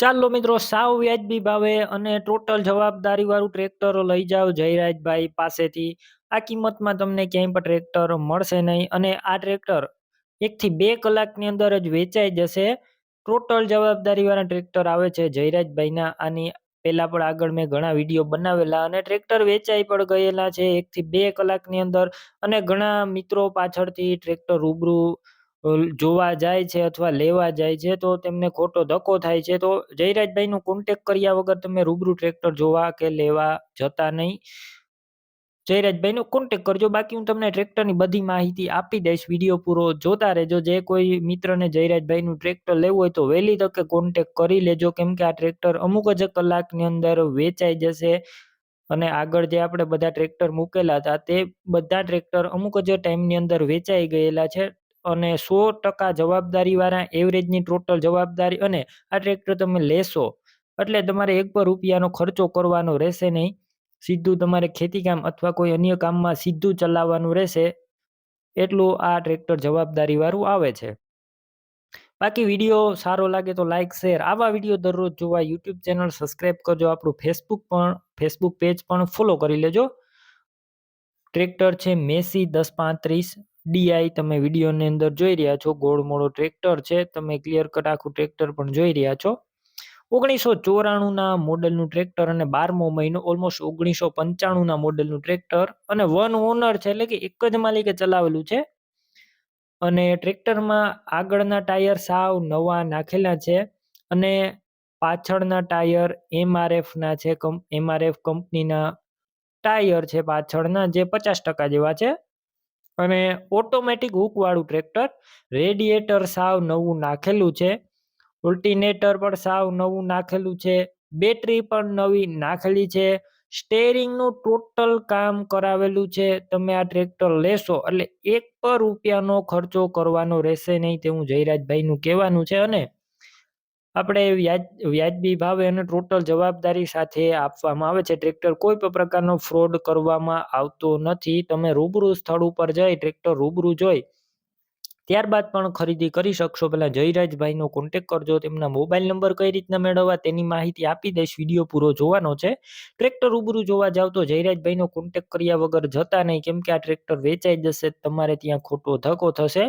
ચાલો મિત્રો, સાવ વ્યાજબી ભાવે અને ટોટલ જવાબદારીવાળું ટ્રેક્ટર લઈ જાઓ જયરાજભાઈ પાસેથી. આ કિંમતમાં તમને ક્યાંય પણ ટ્રેક્ટર મળશે નહીં અને આ ટ્રેક્ટર એકથી બે કલાકની અંદર જ વેચાઈ જશે. ટોટલ જવાબદારીવાળા ટ્રેક્ટર આવે છે જયરાજભાઈના. આની પહેલાં પણ આગળ મેં ઘણા વીડિયો બનાવેલા અને ટ્રેક્ટર વેચાઈ પણ ગયેલા છે એકથી બે કલાકની અંદર. અને ઘણા મિત્રો પાછળથી ટ્રેક્ટર રૂબરૂ જોવા જાય છે અથવા લેવા જાય છે, તો તેમને ખોટો ધક્કો થાય છે. તો જયરાજભાઈનો કોન્ટેક કર્યા વગર તમે રૂબરૂ ટ્રેક્ટર જોવા કે લેવા જતા નહીં. જયરાજભાઈનો કોન્ટેક કરજો. બાકી હું તમને ટ્રેક્ટરની બધી માહિતી આપી દઈશ. વીડિયો પૂરો જોતા રહેજો. જે કોઈ મિત્રને જયરાજભાઈનું ટ્રેક્ટર લેવું હોય તો વહેલી તકે કોન્ટેક કરી લેજો. કેમ કે આ ટ્રેક્ટર અમુક જ કલાકની અંદર વેચાઈ જશે. અને આગળ જે આપણે બધા ટ્રેક્ટર મૂકેલા હતા, તે બધા ટ્રેક્ટર અમુક જ ટાઈમની અંદર વેચાઈ ગયેલા છે. અને સો ટકા જવાબદારીવાળા એવરેજની ટોટલ જવાબદારી અને આ ટ્રેક્ટર તમે લેશો, એટલે તમારે એક પણ રૂપિયાનો ખર્ચો કરવાનો રહેશે નહીં. સીધું તમારે ખેતીકામ અથવા કોઈ અન્ય કામમાં સીધું ચલાવવાનું રહેશે, એટલું આ ટ્રેક્ટર જવાબદારીવાળું આવે છે. બાકી વીડિયો સારો લાગે તો લાઇક શેર આવા વીડિયો દરરોજ જોવા યુટ્યુબ ચેનલ સબસ્ક્રાઈબ કરજો, આપણું ફેસબુક પણ ફેસબુક પેજ પણ ફોલો કરી લેજો. ટ્રેક્ટર છે મેસી દસ પાંત્રીસ ડીઆઈ તમે વિડીયોની અંદર જોઈ રહ્યા છો. ગોળ મોળો ટ્રેક્ટર છે. તમે ક્લિયર કટ આખું ટ્રેક્ટર પણ જોઈ રહ્યા છો. ઓગણીસો ચોરાણુંના મોડલનું ટ્રેક્ટર અને બારમો મહિનો ઓલમોસ્ટ ઓગણીસો પંચાણુંના મોડલનું ટ્રેક્ટર અને વન ઓનર છે એટલે કે એક જ માલિકે ચલાવેલું છે. અને ટ્રેક્ટરમાં આગળના ટાયર સાવ નવા નાખેલા છે અને પાછળના ટાયર એમઆરએફના છે. એમઆરએફ કંપનીના ટાયર છે પાછળના, જે પચાસ ટકા જેવા છે. અને ઓટોમેટિક હૂકવાળું ટ્રેક્ટર રેડિએટર સાવ નવું નાખેલું છે ઓલ્ટિનેટર પણ સાવ નવું નાખેલું છે બેટરી પણ નવી નાખેલી છે સ્ટેરિંગનું ટોટલ કામ કરાવેલું છે, તમે આ ટ્રેક્ટર લેશો એટલે એક પર રૂપિયાનો ખર્ચો કરવાનો રહેશે નહીં તેવું જયરાજભાઈનું કહેવાનું છે અને આપણે વ્યાજ, વ્યાજબી ભાવે અને ટોટલ જવાબદારી સાથે આપવામાં આવે છે. ટ્રેક્ટર કોઈ પણ પ્રકારનો ફ્રોડ કરવામાં આવતો નથી. તમે રૂબરૂ સ્થળ ઉપર જઈ ટ્રેક્ટર રૂબરૂ જોઈ, ત્યારબાદ પણ ખરીદી કરી શકશો. પહેલાં જયરાજભાઈનો કોન્ટેક કરજો, તેમના મોબાઈલ નંબર કઈ રીતના મેળવવા તેની માહિતી આપી દઈશ. વીડિયો પૂરો જોવાનો છે. ટ્રેક્ટર રૂબરૂ જોવા જાવ તો જયરાજભાઈનો કોન્ટેક કર્યા વગર જતા નહીં. કેમ કે આ ટ્રેક્ટર વેચાઈ જશે, તમારે ત્યાં ખોટો ધક્કો થશે.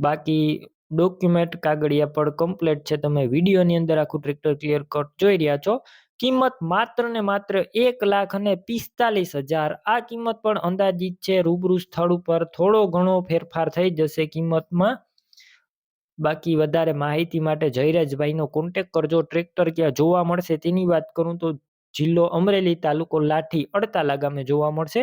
બાકી ડોક્યુમેન્ટ કાગળિયા પણ કમ્પ્લેટ છે. તમે વિડીયોની અંદર આખું ટ્રેક્ટર ક્લિયર કટ જોઈ રહ્યા છો. કિંમત માત્ર ને માત્ર એક લાખ અને પિસ્તાલીસ હજાર. આ કિંમત પણ અંદાજિત છે. રૂબરૂ સ્થળ ઉપર થોડો ઘણો ફેરફાર થઈ જશે કિંમતમાં. બાકી વધારે માહિતી માટે જયરાજભાઈનો કોન્ટેક કરજો ટ્રેક્ટર ક્યાં જોવા મળશે તેની વાત કરું તો જિલ્લો અમરેલી તાલુકો લાઠી અડતાલા ગામે જોવા મળશે.